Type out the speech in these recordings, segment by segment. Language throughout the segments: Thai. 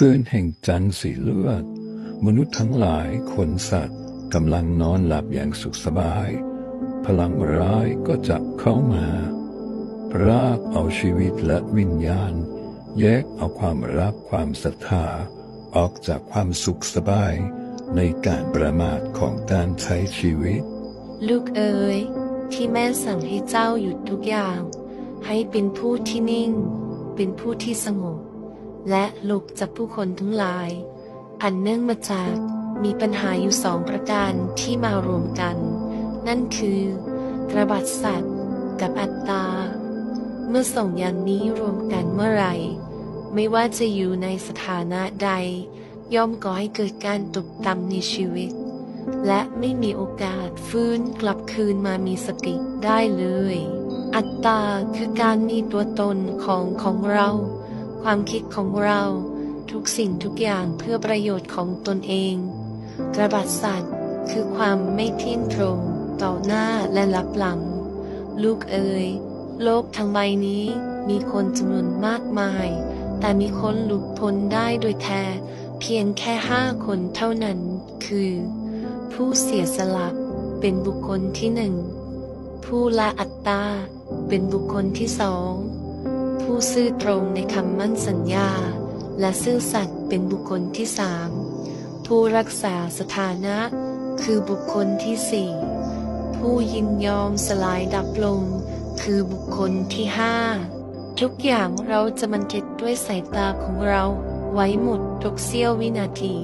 คืนแห่งจันทร์สีเลือด มนุษย์ทั้งหลายคนสัตว์กำลังนอนหลับอย่างสุขสบาย พลังร้ายก็จะเข้ามาพรากเอาชีวิตและวิญญาณ แยกเอาความรักความศรัทธา ออกจากความสุขสบาย ในการประมาทของการใช้ชีวิต ลูกเอ๋ยที่แม่สั่งให้เจ้าหยุดทุกอย่าง ให้เป็นผู้ที่นิ่ง เป็นผู้ที่สงบ และหลบจากผู้คนทั้งหลาย อันเนื่องมาจากมีปัญหาอยู่สองประการที่มารวมกัน นั่นคือ กระบาดสัตว์ กับอัตตา เมื่อสองอย่างนี้รวมกันเมื่อไหร่ ไม่ว่าจะอยู่ในสถานะใด ย่อมก่อให้เกิดการตกต่ำในชีวิต และไม่มีโอกาสฟื้นกลับคืนมามีสติได้เลย อัตตาคือการมีตัวตนของของเรา ความคิดของเราทุกสิ่งทุกอย่างเพื่อประโยชน์ของตนเอง กระบาดสัตว์คือความไม่เที่ยงตรง ต่อหน้าและลับหลัง ลูกเอ๋ยโลกทั้งใบนี้มีคนจำนวนมากมาย แต่มีคนหลุดพ้นได้โดยแท้ เพียงแค่ห้าคนเท่านั้น คือ ผู้เสียสละเป็นบุคคลที่หนึ่งผู้ละอัตตาเป็นบุคคลที่สอง ผู้ซื่อตรงในคำมั่นสัญญา และซื่อสัตย์เป็นบุคคลที่สามผู้รักษาสถานะ คือบุคคลที่สี่ผู้ยินยอมสลายดับลง คือบุคคลที่ห้าทุกอย่างเราจะบันทึกด้วยสายตาของเรา ไว้หมดทุกเสี้ยววินาที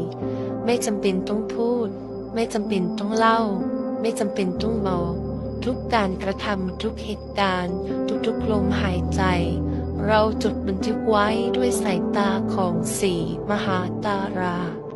ไม่จำเป็นต้องพูด ไม่จำเป็นต้องเล่า ไม่จำเป็นต้องบอกทุกการกระทำทุกเหตุการณ์ ทุกๆลมหายใจ เราจดบันทึกไว้ด้วยสายตาของสีมหาตารา